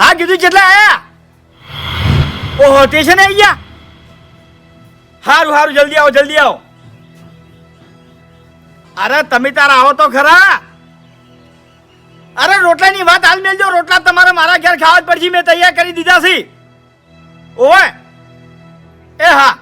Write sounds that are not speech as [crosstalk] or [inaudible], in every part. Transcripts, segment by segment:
હા કીધું કેટલા આયા? ઓહો સ્ટેશન આવી ગયા? હારું હારું, જલ્દી આવો જલ્દી આવો. અરે, તમે તારા આવો તો ખરા. અરે, રોટલાની વાત હાલ મેલજો રોટલા તમારે મારા ઘેર ખાવા જ પડશે. મેં તૈયાર કરી દીધા છે. ઓય એ હા.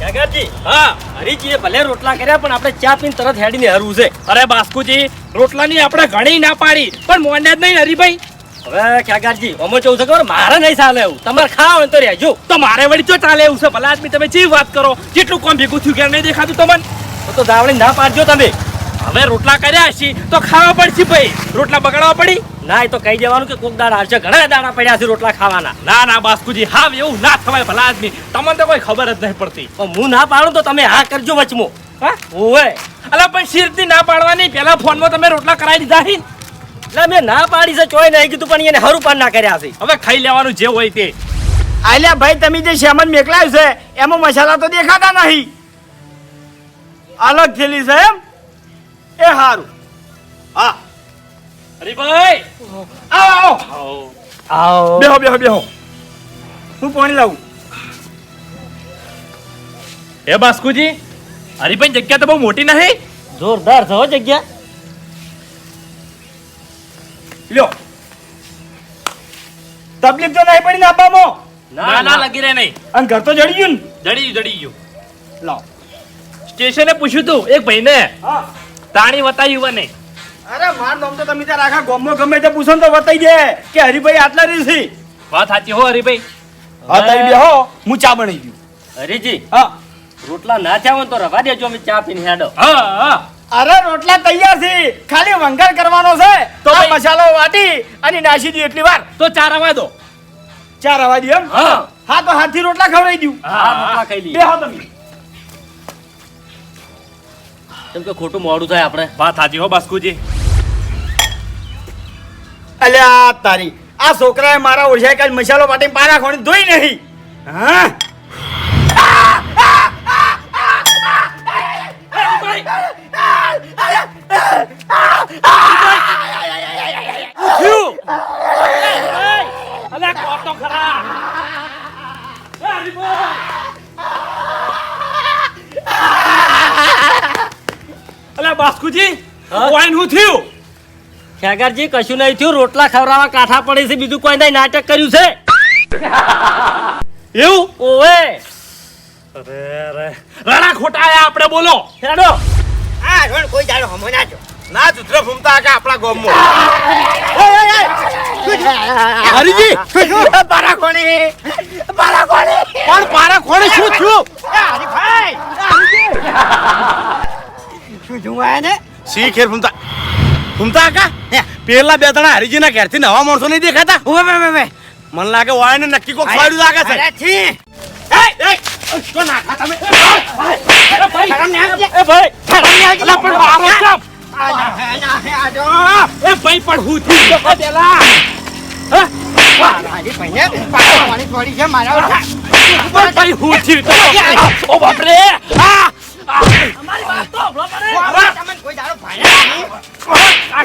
જગાજી હા, હરીજીએ ભલે રોટલા કર્યા, પણ આપણે ચા પીને તરત હેડીને હરવું છે. અરે બાસ્કુજી, રોટલાની આપણે ઘણી ના પાડી, પણ મોને જ નહીં હરીભાઈ હવે ખ્યાગારજી, અમો ચૌદ ખબર? મારે નહીં ચાલે એવું. તમારે ખાવ ને તો રહેજો. તો મારે વળી જો ચાલે એવું છે? ભલા આદમી, તમે જે વાત કરો? જેટલું કોમ ભેગું થયું કે નહીં દેખાતું તમને? તો તો દાવડી ના પાડજો તમે. હવે રોટલા કર્યા છે તો ખાવા પડશે ભાઈ. રોટલા બગાડવા પડી? ના એ તો કહી દેવાનું કે કોક દાણા હશે ઘણા દાણા પડ્યા છે રોટલા ખાવાના. ના ના બાસ્કુજી હાવ એવું ના થવાય ભલા આદમી. તમને તો કોઈ ખબર જ નહીં પડતી. પણ હું ના પાડું તો તમે હા કરજો વચમો. હા? ઓવે. અલા પણ શીરથી ના પાડવાની પેલા ફોનમાં તમે રોટલા કરાવી દીધા છે? ને. એટલે મેં ના પાડી છે ચોય નહીં કીધું પણ એને હરું પણ ના કર્યા છે. હવે ખાઈ લેવાનું જે હોય તે. આલ્યા ભાઈ તમે જે શેમન મેકલાયું છે એમાં મસાલા તો દેખાતા નહીં. અલગ થયેલી છે એમ? એ હારું. હા. હરીભાઈ! આવો આવો. આવો. બેહો બેહો બેહો. હું પાણી લાવું. એ બાસ્કુજી હરીભાઈ જગ્યા તો બહુ મોટી નહીં જોરદાર છો જગ્યા. લ્યો. તકલીફ તો નહીં પડી ને આપવામાં? ના ના. લગી રહે નહીં. અને ઘર તો જડી ગયું ને? જડી ગયું જડી ગયું. લાવ. સ્ટેશને પૂછ્યું તું એક ભાઈને. હા. તાણી વતાયું મને અરે માર નામ તો તમે ત્યાં આખા ગામમાં ગમે તે પૂછો તો વતાઈ દે. કે હરીભાઈ આટલા રીસી વાત સાચી હો હરીભાઈ. હા તઈ બે હો હું ચા બની ગયું હરીજી હા. રોટલા ના થયા હોય તો રવા દેજો અમે ચા પીને હેડો. હા હા. અરે રોટલા તૈયાર છે. ખાલી વંગાર કરવાનો છે. તો મસાલો વાટી અને નાસી દી એટલી વાર. તો ચા રવા દો. ચા રવા દી એમ? હા. હા તો હાથી રોટલા ખવડાવી દઉં. હા રોટલા ખાઈ લઈએ. બેહો તમે. કેમ કે ખોટું મોડું થાય આપણે. વાત સાચી હો બાસ્કુજી. અલ્યા તારી આ છોકરાએ મારા ઓળખાય કાલ મસાલો પાટી પારા ખોણી ધોઈ નહીં હા? અલે ખરા હરીભાઈ બાસ્કુજી હા? વાઈન હું થયું? ખેગારજી કશું નહીં થયું. રોટલા ખવડાવવા કાઠા પડે છે. બીજું કોઈ નહીં. નાટક કર્યું છે. [laughs] એવું? ઓવે. અરે અરે. રાણા ખોટાયા આપણે બોલો. હેડો. આ રોડ કોઈ જાડો હમો ના જો. ના જુત્ર ફૂમતા કે આપણા ગામમાં. હરીજી. પારા કોણી? પારા કોણી? પણ પારા કોણી શું થયું? હરીભાઈ શું જોવાય ને સી ખેર ફૂમતા ફૂમતા કા પેલા બે ત્રણ હરીજીના ઘેરથી નવા માણસો નહીં દેખાતા ઓવે વે વે વે મને લાગે વાય ને નક્કી કોક ફાડ્યું લાગે છે અરે છી તો નાખા તમે શરમ ને આવજે એ ભાઈ શરમ ને આવજે પણ એ ભાઈ હું તો પેલા છે મારા ભાઈ હું તો આ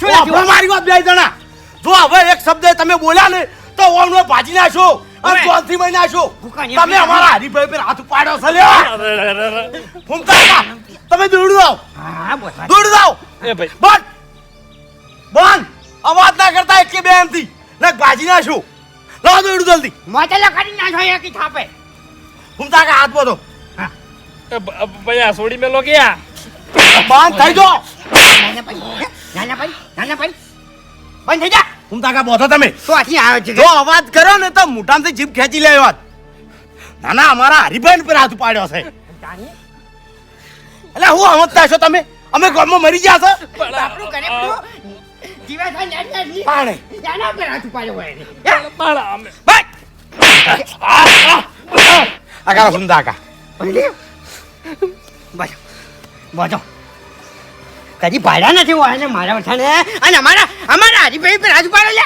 હવે મારી વાત બે જણા. જો હવે એક શબ્દ તમે બોલ્યા ને તો ઓમનો ભાજી નાખો અને. ચોથી મહિને નાખો તમે અમારા હરીભાઈ પર હાથ પાડો છે લ્યો. ફૂમતા તમે દોડું જાઓ હા બોલ. જાઓ એ ભાઈ. બંધ. બંધ. અવાજ ના કરતા એક કે બે એમથી. ને ભાજી નાખું લો દોડું જલ્દી. મોટેલા કરી નાખો એક થાપે. ફૂમતા કા હાથ બોધો. એ ભાઈ આ સોડી મેલો ગયા બંધ થઈ જાઓ નાના ભાઈ નાના ભાઈ. બંધ થઈ જા. હું તાકા બોધો તમે. તો આથી આવે છે? જો અવાજ કરો ને તો મોટામાંથી જીભ ખેંચી લે વાત ના ના અમારા હરિભાઈ પર હાથ પાડ્યો છે. એટલે હું સમજતા છો તમે? અમે ગામમાં મરી ગયા છો? આપણું કરે જીવા થાય ને પાણે. નહીં. પર હાથ ઉપાડ્યો હોય પાડા અમે. આકા સુંદા આકા બોલ્યો? બોલો. બોલો. કદી ભાડા નથી હોય ને મારા વઠાને અને અમારા અમારા હરીભાઈ પર હાથ ઉપાડો લે?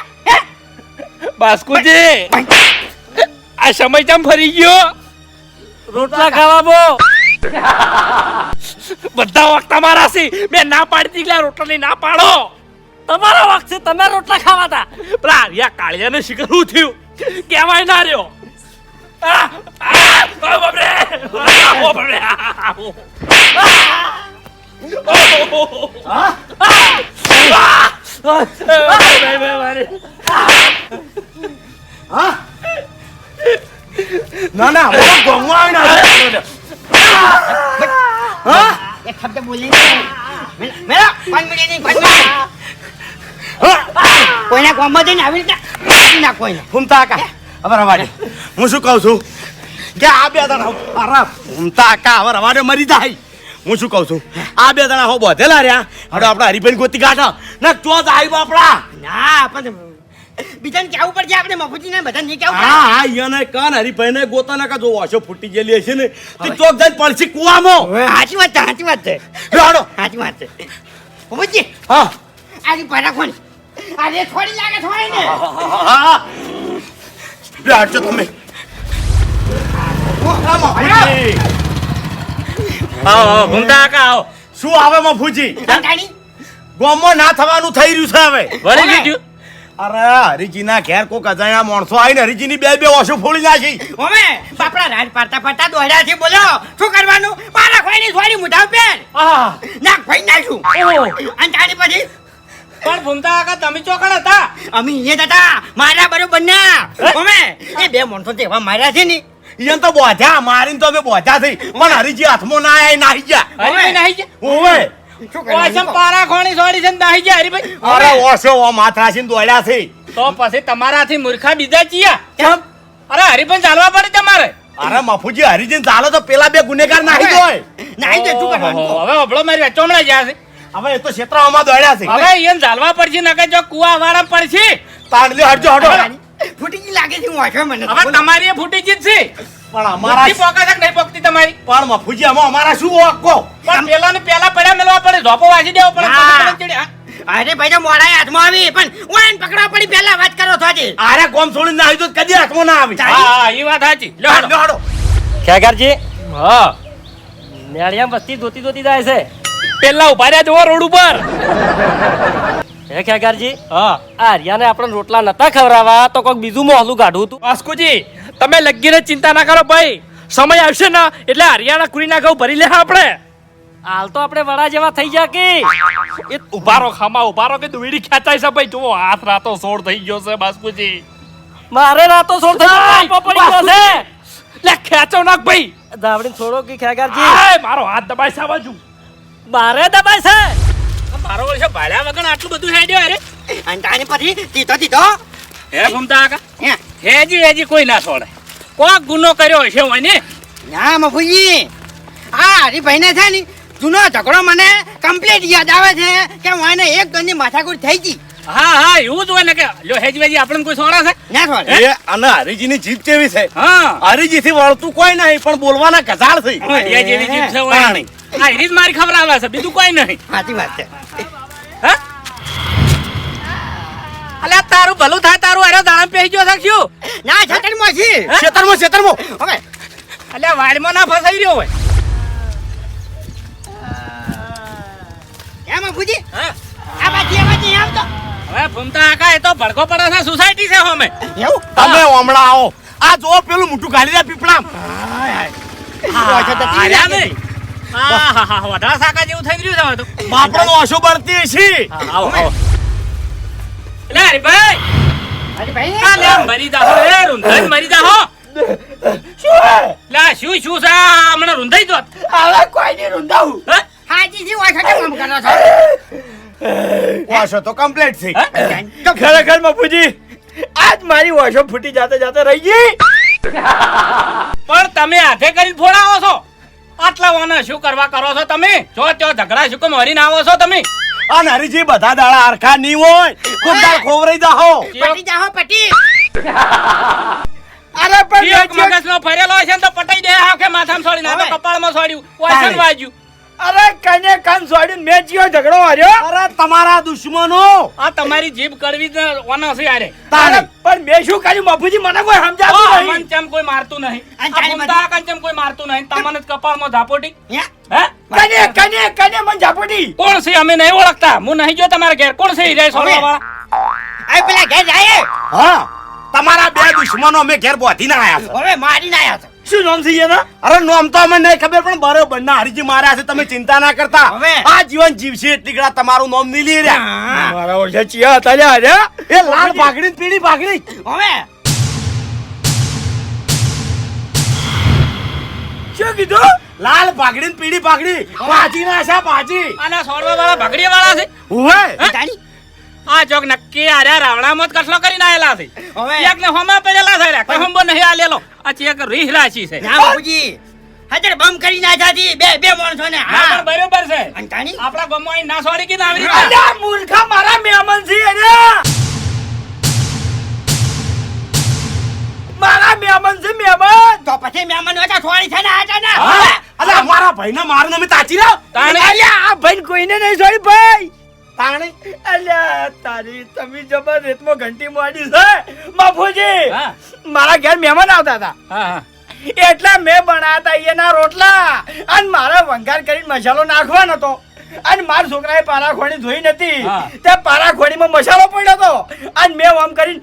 બાસ્કુજી આ સમય તમ ફરી ગયો? રોટલા ખાવા બો. બધા વખત તમારા છે. મેં ના પાડી દીકલા રોટલાની ના પાડો. તમારા છે તમે રોટલા ખાવા તા પેલા આર્યા કાળિયાને શિખર શું થયું. કેવાય ના રહ્યો. આ, આ, બાપરે! બાપરે! ના ના આવીને હા એક બોલી નહીં. પાંચ કોઈના ગામમાં જઈને આવી રીતે ના કોઈને ફૂમતા આકા હવે રવાડે હું શું કહું છું કે આ બે દાડા અરે ફૂમતા આકા હવે રવાડે મરી જાય હું શું કહું છું? આ બે દણા હો બોધેલા રહ્યા. હવે આપણા હરિભાઈ ગોતી કાઢો ના તો જ આવી આપણા. ના પણ બીજાને કેવું પડશે આપણે મફુજીને બધાને નહીં કેવું હા હા ઈયાને કાન હરિભાઈને ગોતાના કા જો વાસો ફૂટી ગયેલી હશે ને તે ચોક જઈને પડશે કુવામાં. સાચી વાત છે સાચી વાત છે. રાડો સાચી વાત છે. મફુજી હા. આની પાડા કોણ અરે થોડી લાગે થોડી ને. હા રાડજો તમે. આવો, ઘૂમતા કાકા આવો. શું આવે મફુજી કંટાળી ગોમમાં ના થવાનું થઈ રહ્યું છે હવે. વળી ગયું અરે હરિજીના ઘેર કોક અજાણ્યા માણસો આવીને હરિજીની બે બે ઓછું ફોડી નાખી. ઓમે બાપડા રાજ પાડતા પાડતા દોડ્યા છે બોલો શું કરવાનું? મારા ખોઈની થોડી મુઢા પેર નાક ભાઈ નાખ્યું અને તારી પછી? પણ ભૂમતા કાકા તમે ચોકડ હતા? અમે એ હતા. મારા બરોબર ના. ઓમે એ બે માણસો જેવા માર્યા છે ને. ઈયન તો બોધા મારીને તો અમે બોધા થઈ. પણ હરીજી હાથમાં ના આય નાહી ગયા. હરીભાઈ નાહી ગયા? ઓવે. ઓસમ પારા ખોણી સોરી છે નાહી ગયા હરીભાઈ? અરે ઓછો ઓ માથરાશીને દોડ્યા છે. તો પછી તમારાથી મૂર્ખા બીજા ચિયા કેમ? અરે હરીભાઈ ચાલવા પડે તમારે. અરે મફુજી હરિજીને ચાલો તો પેલા બે ગુનેગાર નાહી જોય. શું કરવાનું? હવે અબળો મારી ચોમડા ગયા છે. હવે એ તો ક્ષેત્રમાં દોડ્યા છે. હવે એને ચાલવા પડશે નકર જો કુવા વાળા પડશે. તાણ લે હટજો હટો. ફૂટી ગઈ લાગે છે હું મને. હવે તમારી ફૂટી જ છે. પણ અમારા પોકા છે નહીં પોકતી તમારી. પણ મફુજી આમાં અમારા શું ઓકો પણ પેલા ને પેલા પડ્યા મેલવા પડે. ઝોપો વાસી દેવો પડે. ના. અરે ભાઈ તો મોડા હાથમાં આવી. પણ ઓન પકડવા પડી પેલા વાત કરો આજે. આરે કોમ છોડીને આવી તો કદી હાથમાં ના આવી. હા એ વાત સાચી. લો હાડો, હાડો. ખેગરજી હા. નેળિયા વસ્તી ધોતી ધોતી જાય છે. પેલા ઊભા રહ્યા જોવો રોડ ઉપર. હે ખેગારજી? હા. આ હરિયાને આપણે રોટલા નતા ખવડાવવા તો કોઈક બીજું મોહલું કાઢવું તું વાસ્કુજી તમે લગીને ચિંતા ના કરો ભાઈ. સમય આવશે ને એટલે હરિયાણા કુરીના ઘઉં ભરી લે આપણે. હાલ તો આપણે વડા જેવા થઈ ગયા કે? એ ઉભારો ખામા ઉભારો કે દુવીડી ખેંચાય છે ભાઈ. જુઓ હાથ રાતો સોળ થઈ ગયો છે બાસ્કુજી મારે રાતો સોળ થઈ ગયો, પડી ગયો છે લે ખેંચો નાખ ભાઈ. દાવડી છોડો કે ખેગારજી? મારો હાથ દબાય છે બાજુ મારે દબાય છે? મારો વર્ષે ભાડ્યા વગર આટલું બધું હેડ્યો અરે. અને તાને પછી દીધો દીધો હે ઘૂમતા આકા હે? હેજી હેજી કોઈ ના છોડે. કોક ગુનો કર્યો હશે હોય ને? ના મફુજી. આ હરીભાઈને છે ને જૂનો ઝઘડો મને કમ્પ્લીટ યાદ આવે છે કે મને એક ગંદી માથાકૂટ થઈ ગઈ. હા હા એવું જ હોય ને કે લ્યો હેજી આપણને કોઈ છોડા છે? ના થોડ એ અને હરિજીની જીભ કેવી છે. હા. હરિજીથી વળતું કોઈ નહીં પણ બોલવાના કસાળ થઈ હરિયા જેવી જીભ છે હોય. નહીં એની જ મારી ખબર આવે છે બીજું કોઈ નહીં. સાચી વાત છે. હા? અલ્યા તારું ભલું થાય તારું અરે દાણા પહેરી ગયો છે શું? ના છટરમાં છે. ખેતરમાં ખેતરમાં હવે અલ્યા વાડમાં ના ફસાઈ રહ્યો હોય. હા આ બાજી આ બાજી આમ તો હવે ભૂમતા આકા એ તો ભડકો પડે છે સોસાયટી છે અમે એવું? તમે હમણાં આવો. આ જો પેલું મોટું ગાડી રહ્યા પીપળા ઓછો તો તીર આર્યા લાગે નહીં. હા હા હા વઢા સાકા જેવું થઈ ગયું છે તો. બાપડો ઓછો બળતી છે આવો આવો. લે હરિભાઈ. અરે ભાઈ આ લે મરી જાહો એ મરી જાહો લા શું શું છે? હમણાં રૂંધાઈ જોત હવે કોઈ નહીં રૂંધાવું? હા? હાજી જી ઓછા કેમ કરો છો. ઓછો તો કમ્પ્લીટ છે? તો ખરેખર બાપુજી આજ મારી વોશો ફૂટી જાતે જાતે રહી ગઈ. પણ તમે હાથે કરી ફોડાવો છો. આટલા વાના શું કરવા કરો છો તમે? જો ચો ઝઘડા શું કેમ હરીને આવો છો તમે? અને હરીજી બધા દાડા હરખા નહીં હોય દાડ ખોવરાઈ જાહો. પટી જાહો પટી. અરે પણ મગજનો ફરેલો હશે ને તો પટાઈ દે આખે માથામાં સોડી ના તો કપાળમાં સોડ્યું વાયસન તાણે. વાજ્યું. અરે કને કાન મેં મેચ્યો ઝઘડો હાર્યો? અરે તમારા દુશ્મનો. આ તમારી જીભ કરવી જ ઓના છે યારે. તારે પણ મેં શું કર્યું? બાપુજી મને કોઈ સમજાતું નહીં. ચમ કોઈ મારતું નહીં? અને આ તારી ભૂમતા આકાને ચમ કોઈ મારતું નહીં? તમને જ કપાળમાં ઝાપોટી. હે? કને કને કને મન ઝાપોટી? કોણ છે? અમે નહીં ઓળખતા. હું નહીં જો તમારા ઘેર. કોણ છે? હિરાય સોડવા વાળા. આ પેલા ઘેર જાય હા તમારા બે દુશ્મનો અમે ઘેર બોધીને આયા છે. હવે મારીને આયા છો. શું નામ છે એના? અરે નોમ તો અમને નહીં ખબર પણ બરોબર ના હરીજી માર્યા છે તમે ચિંતા ના કરતા. હવે. આ જીવન જીવશે એટલી ગળા તમારું નામ નહીં લઈ રહ્યા. મારા ઓછા ચિયા હતા લ્યા એ લાલ ભાગડી ને પીળી ભાગડી. હવે? શું કીધું? લાલ ભાગડી ને પીળી ભાગડી. પાછી ના છે પાછી અને સોળવા વાળા ભાગડી વાળા છે જાણી આ ચોક નક્કી આર્યા રાવણામાં જ કસલો કરીને આયેલા છે. હવે? એક ને હોમાં પડેલા છે રે. કોઈ હોમો નહીં આલેલો. આ ચેક રીહ રાશી છે ના બાપુજી હાજર બમ કરી નાખ્યા હતી બે બે માણસો ને હા. બરોબર છે. અંતાણી? આપણા ગામમાં ના સોડી કે નાવરી અલ્યા મૂર્ખા મારા મહેમાન છે અરે. મારા મહેમાન છે મહેમાન તો પછી મહેમાન હતા થોડી છે ને આજા ને. હા? મારા ભાઈને મારને અમે તાચી રહ્યો. તાણે? અલ્યા આ ભાઈ કોઈને નહીં છોડી ભાઈ. તાણે અલ્યા તારી તમે જબર રેતમાં ઘંટી મોડી છે બાપુજી. મારા ઘેર મહેમાન આવતા હતા. એટલે મેં બનાવતા એના રોટલા અને મારા વંગાર કરીને મસાલો નાખવાનો હતો. અને મારા છોકરાએ પારાખોડી ધોઈ નથી તે પારાખોડીમાં મસાલો પડ્યો હતો. અને મેં આમ કરીને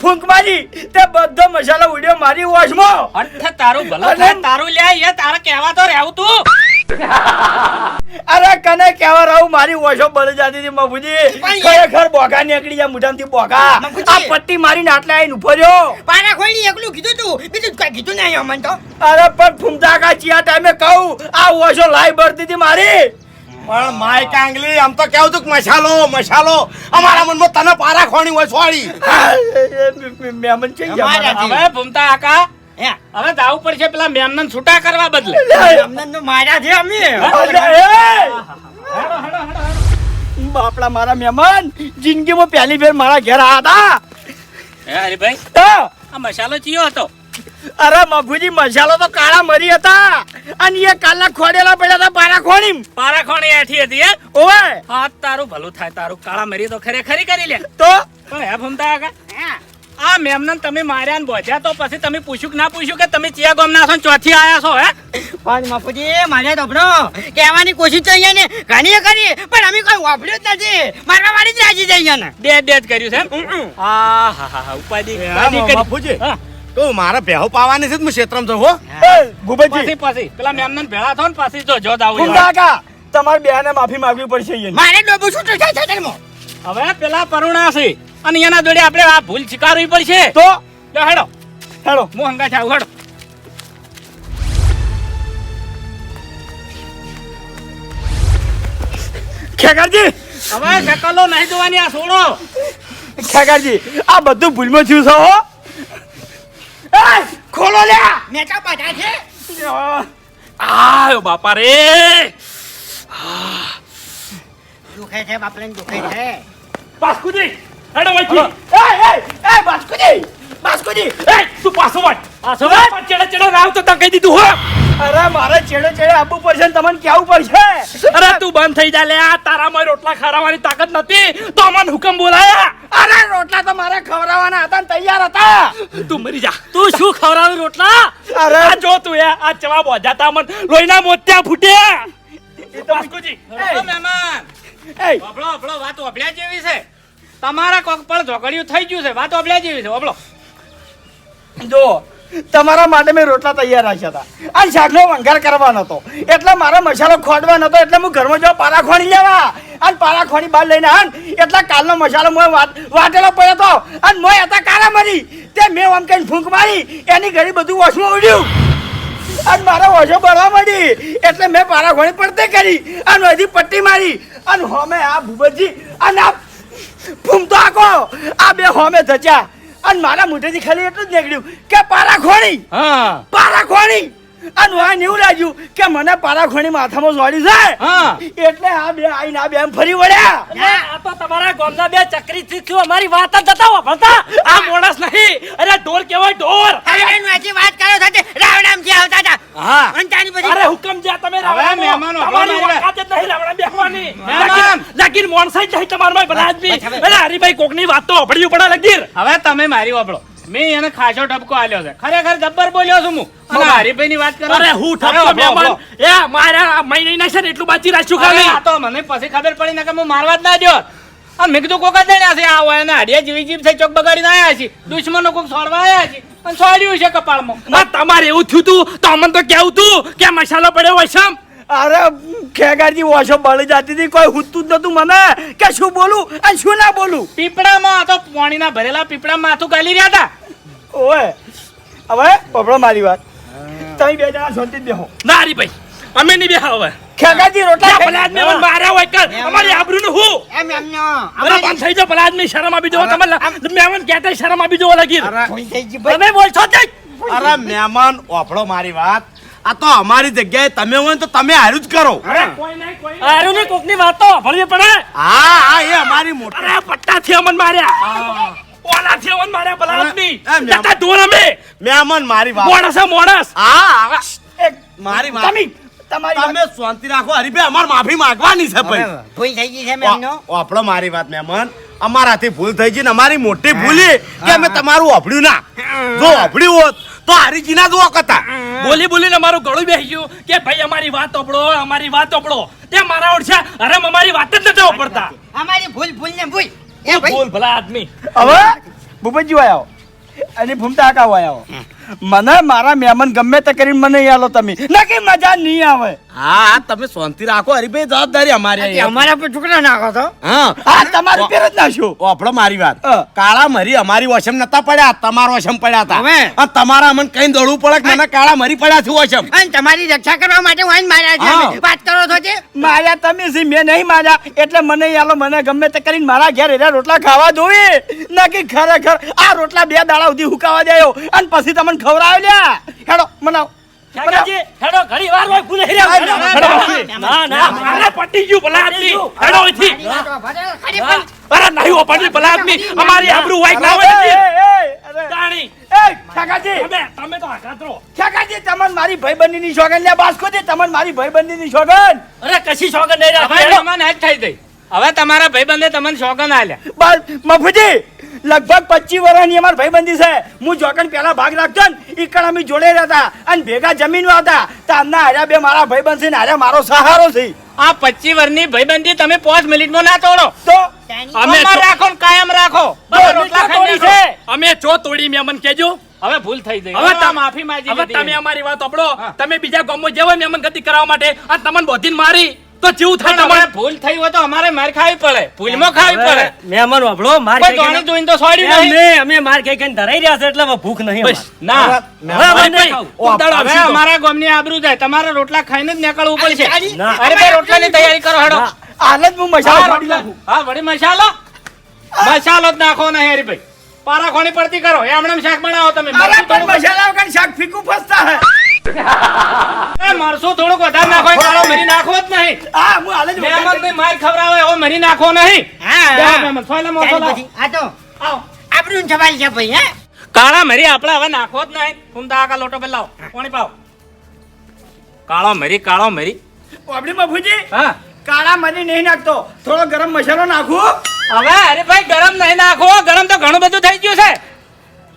ફૂંક મારી. તે બધો મસાલો ઉડ્યો મારી વોશમાં. અર્થ તારું ભલે તારું લે એ તારે કહેવા તો રહેવું તું. [laughs] અરે કને કેવા રહું મારી ઓછો બળી જતી હતી મફુજી. પણ ખરેખર બોગા નીકળી જાય બોકા. મફુજી. આ પટ્ટી મારીને આટલે આવીને ઊભો રહ્યો. પાના ખોલી એકલું કીધું તું. બીજું કઈ કીધું નહીં અમને તો. અરે પણ ફૂમતા કા ચિયા ટાઈમે કહું આ ઓછો લાઈ બળતી હતી મારી. પણ માય કાંગલી આમ તો કેવું તું મસાલો મસાલો. અમારા મનમાં તને પારા ખોણી સોળી મહેમાન છે હવે ભૂમતા આકા હવે જાવું પડશે પેલા મેમનન છૂટા કરવા બદલે. મેમનનનું માર્યા છે અમે. બાપડા મારા મહેમાન જિંદગીમાં પહેલી ફેર મારા ઘેર આવ્યા હે હરીભાઈ તો? આ મસાલો ચિયો હતો? અરે મફુજી મસાલો તો કાળા મરી હતા. અને એ કાલા ખોડેલા પડ્યા હતા પારા ખોણી પારા ખોણી એઠી હતી ઓય હા તારું ભલું થાય તારું કાળા મરી તો ખરેખરી કરી લે. તો? પણ હે ભમતા આગા હે. આ મેમને તમે માર્યા ને બોધ્યા તો પછી તમે પૂછ્યું કે ના પૂછ્યું કે તમે ચિયા ગામના છો ચોથી આયા છો હે પણ બાપુજી મારે તો કહેવાની કોશિશ તો અહીંયા ને ઘણી કરી પણ અમે કોઈ વાપર્યું જ નથી મારા વાળી જ રાજી જઈએ ને બે બે જ કર્યું છે હા હા હા હા ઉપાધિ બાપુજી કહું મારે પાવાની છે તો હું ક્ષેત્રમ જઉં હો ગુબજી પછી પછી પેલા મેમને ભેળા થો ને પછી જો જો દાવ ગુંડાકા કાકા તમારે બેને માફી માંગવી પડશે અહીંયા. મારે ડોબું છે ધર્મો હવે પેલા પરુણા છે અને એના જોડે આપણે આ ભૂલ સ્વીકારવી પડશે. તો? હેડો. હેડો. હું હંગા જાઉં હેડો. ખેગારજી! હવે શકલો નહીં જોવાની આ છોડો. ખેગારજી આ બધું ભૂલમાં થયું છો હો. ખોલો લ્યા. મેચા પાછા છે. આયો બાપા રે. દુખે છે બાપલે દુખે છે. બાસ્કુજી! હેડો એ વચ્ચે એ એ બાસ્કુજી બાસ્કુજી એ તું પાછો વાટ પાછો વાટ ચેડા ચેડા રાવ તો તં કહી દીધું હો અરે મારે છેડે છેડે આપવું પડશે ને તમને કેવું પડશે અરે તું બંધ થઈ જા લે આ તારામાં રોટલા ખારાવાની તાકાત નથી તો અમને હુકમ બોલાયા અરે રોટલા તો મારે ખવડાવવાના હતા ને તૈયાર હતા તું મરી જા તું શું ખવડાવે રોટલા અરે આ જો તું એ આ ચવા બોજાતા મન લોહીના મોતિયા ફૂટ્યા એ તો બાસ્કુજી એ. મહેમાન એ ઓબળો ઓબળો વાત ઓભળ્યા જેવી છે તમારા કોક પણ ઝઘડિયું થઈ ગયું છે, વાત ઓબળ્યા જેવી છે ઓબળો જો, તમારા માટે મેં રોટલા તૈયાર રાખ્યા હતા. અને શાકનો વંગાર કરવાનો હતો. એટલે મારો મસાલો ખોડવાનો હતો, એટલે હું ઘરમાં જવા પારા ખોણી લેવા. અને પારા ખોણી બહાર લઈને આન એટલે કાલનો મસાલો વાત, વાટેલો પડ્યો હતો અને મોય હતા કાળા મરી. તે મેં આમ કઈ ફૂંક મારી, એની ઘડી બધું ઓછું ઉડ્યું. અને મારો ઓછો બળવા મળી એટલે મેં પારા ખોણી પડતે કરી. અને હજી પટ્ટી મારી. અને હમે આ ભૂપતજી અને આ ફૂમતો આખો આ બે હોમે ધચ્યા અને મારા મોઢેથી ખાલી એટલું જ નીકળ્યું કે પારા ખોણી હા. પારા ખોણી અને વાન એવું લાગ્યું કે મને પારાખોણી માથામાં જોડી હા. છે એટલે આ બે આઈને આ બે ફરી વળ્યા. આ તો તમારા ગોમના બે ચક્રી થયું. અમારી વાત જ જતા વાપરતા આ માણસ નહીં. અરે ઢોર કેવાય ઢોર. અરે એનું હજી વાત કરો સાથે રાવણામથી આવતા હતા. હા. અને તાની પછી અરે હુકમ જ્યાં તમે રાવણો. મહેમાનો, તમારી વાત જ નહીં રાવણા બેહવાની મહેમાન. લાગીન- લાગીન મોણસાઈ જ નહીં તમારામાં હવે. અરે હરીભાઈ કોકની વાત તો હોભળવી પડે લગીર. હવે તમે મારી વાપરો. મેં એને ખાસો ટપકો આલ્યો છે. ખરેખર જબ્બર બોલ્યો છું હું. અને હરીભાઈ ની વાત કરો. અરે હું ઠપકો મહેમાન. એ મારા મહિને છે ને એટલું બાચી રાખ્યું ખાલી. આ તો મને પછી ખબર પડી ના કે હું મારવા જ ના દ્યો અને મેં કીધું કોક જ જણ્યા છે? આ હોય ને હડિયા જીવી જીવ થઈ ચોક બગાડીને આયા છે દુશ્મનો કોક છોડવા આયા છે અને છોડ્યું છે કપાળમાં. તમારે એવું થયું તું? તો અમને તો કેવું તું કે મસાલો પડ્યો હોય છે. અરે ખેગારજી વોશો બળી જતી હતી કોઈ હુતું જ નતું મને. કે શું બોલું? અને શું ના બોલું? પીપળામાં આ તો પાણીના ભરેલા પીપળામાં માથું ગાલી રહ્યા હતા. ઓય હવે પકડો મારી વાત. તમે બે જણા શાંતિ બેહો. ના હરીભાઈ અમે નહીં બેહા હવે. ખેગારજી રોટલા મેં ભલા આદમી અમને માર્યા હોય કર. અમારી આબરૂનું હું? એમ એમનો અરે બંધ થઈ જાઓ ભલા આદમી શરમ આપી દો તમે મેવન કહેતા શરમ આપી દો ભાઈ. તમે બોલશો જ અરે મહેમાન ઓફળો મારી વાત. આ તો અમારી જગ્યાએ તમે હોય તો તમે હારું જ કરો. હારું નહીં કોઈ આરું ને કોકની વાત તો વાપરવી પડે? હા હા એ અમારી મોટા. પટ્ટા થી અમન માર્યા. ઓલાથી અમન માર્યા ભલા આદમી એમ, એમ. જતા ઢોર અમે. મારી વાત મોણસ મોણસ હા હા. મારી વાત તમે તમારી તમે શાંતિ રાખો હરીભાઈ અમારે માફી માંગવાની છે ભાઈ. ભૂલ થઈ ગઈ છે મારી વાત અમારાથી ભૂલ થઈ ને અમારી મોટી ભૂલી કે અમે તમારું અભડ્યું ના. જો અભડ્યું હોત તો હરીજીના જ દો કતા બોલી બોલીને મારું ગળું બેસી ગયું કે ભાઈ અમારી વાત ઓપડો અમારી વાત ઓપડો તે મારા ઓળખ્યા અરે અમારી વાત જ નથી ઓપડતા અમારી ભૂલ ભૂલ ને ભૂલ. એ ભાઈ. બોલ ભલા આદમી? હવે ભૂપતજી આવ્યો અને ભૂમતા આકા વાય આવો. મને મારા મહેમાન ગમે તે કરીને મને આલો તમે. ના મજા નહીં આવે. હા તમે શાંતિ રાખો હરીભાઈ જવાબદારી અમારી અમારા પર ઠુકરા નાખો તો. હા. આ તમારી પેર જ નાખ્યો ઓફળો મારી વાત. કાળા મરી અમારી વશમ નતા પડ્યા તમારો વશમ પડ્યા હતા. હવે? તમારા મને કઈ દોડવું પડે કે મને કાળા મરી પડ્યા છું વશમ? અને તમારી રક્ષા કરવા માટે હું માર્યા છે. વાત કરો છો જે? માર્યા તમે છે મેં નહીં માર્યા. એટલે મને યાલો મને ગમે તે કરીને મારા ઘેર એના રોટલા ખાવા જોવે ના કે ખરેખર આ રોટલા બે દાડા સુધી હુકાવા દેયો. અને પછી તમને ખવડાવ્યો લ્યા હેડો મનાવ. હેડો ઘણી વાર હોય ભૂલે હેડો, હેડો. હેડો બાપી. ના ના અરે પટી ગયું ભલા આદમી હેડો અહીંથી. અરે નહીં ઓપડવી ભલા આદમી અમારી આબરૂ વાઈક ના હોય એ, લગીર. એ, અરે, તાણી. એ, તમે તમે તો આઘાતરો. કાકાજી તમને મારી ભાઈબંધીની સોગન લ્યા બાસ્કો દે તમને મારી ભાઈબંધીની સોગન અરે કશી સોગંદ નહીં રાખી. તમને થઈ ગઈ હવે તમારા ભાઈબંધે તમને શોકન આલ્યા. બસ મફુજી લગભગ પચીસ વર્ષની અમારી ભાઈબંધી છે. હું જોકન પેલા ભાગ રાખજો ને અમે જોડે રહેતા અને ભેગા જમીન હતા. તારના હાર્યા બે મારા ભાઈબંધ છે ને હાર્યા મારો સહારો છે. આ પચીસ વર્ષની ભાઈબંધી તમે પાંચ મિનિટમાં ના તોડો. તો? અમે રાખો ને કાયમ રાખો. અમે રોટલા તોડી છે. અમે ચો તોડી મેં અમને કહેજો. હવે ભૂલ થઈ ગઈ. હવે તમે- માફી માંગી હવે તમે અમારી વાત સાંભળો. તમે બીજા ગામમાં જેવો મહેમાન ગતિ કરાવવા માટે. આ તમને બોધીન મારી. તો જેવું થાય તમારે ભૂલ થઈ હોય તો અમારે માર ખાવી પડે. ભૂલમાં ખાવી પડે. મહેમાન વાપડો માર ખાઈ દોણી જોઈને તો સોડી નહીં. અમે અમે માર ખાઈ ગઈ ધરાઈ રહ્યા છે એટલે ભૂખ નહીં બસ. ના. હવે. અમારા ગામની આબરૂ જાય. તમારે રોટલા ખાઈને જ નીકળવું પડશે. અરે રોટલા રોટલાની તૈયારી કરો હેડો. હાલ જ હું મસાલો પાડી નાખું. હા વળી મસાલો? મસાલો જ નાખો ને હરીભાઈ. પારા ખોણી પડતી કરો. એ હમણાં શાક બનાવો તમે. મસાલા વગર શાક ફીકું ફસતા હે. [laughs] એ મરચું થોડુંક વધારે નાખો કાળો મરી નાખવો જ નહીં. હા હું હાલે જ મહેમાન ને માર ખવરાવે એવો મરી નાખો નહીં. હા, બે મહેમાન, સોયલા મોસો લાવો. આ તો. આવો. આપણું સવાલ છે ભાઈ હે? કાળા મરી આપણે હવે નાખો જ નહીં. ફૂમતા આકા લોટો પેલા પાણી પાવ. કાળો મરી કાળો મરી. આપણી બાપુજી હા. કાળા મરી નહીં નાખતો. થોડો ગરમ મસાલો નાખું. હવે અરે ભાઈ ગરમ નહીં નાખો. ગરમ તો ઘણું બધું થઈ ગયું છે.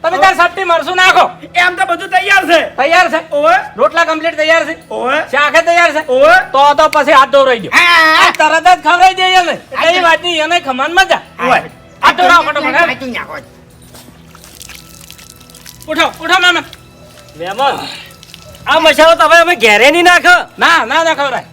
તમે તાર સપટી મરસું નાખો. એમ તો બધું તૈયાર છે. તૈયાર છે? ઓવે. રોટલા કમ્પ્લીટ તૈયાર છે? ઓવે. શાખે તૈયાર છે? ઓવે. તો તો પછી હાથ ધોવરાઈ ગયો. હા, તરત જ ખવડાવી દઈએ ને એટલે વાત વાતની એને ખમાન મજા? ઓવે આ તો રાવ ફટો નાખો. ઉઠો ઉઠો મહેમાન મેમન આ મસાલો તો હવે અમે ઘેરે નહીં નાખો? ના ના ના ખવડાય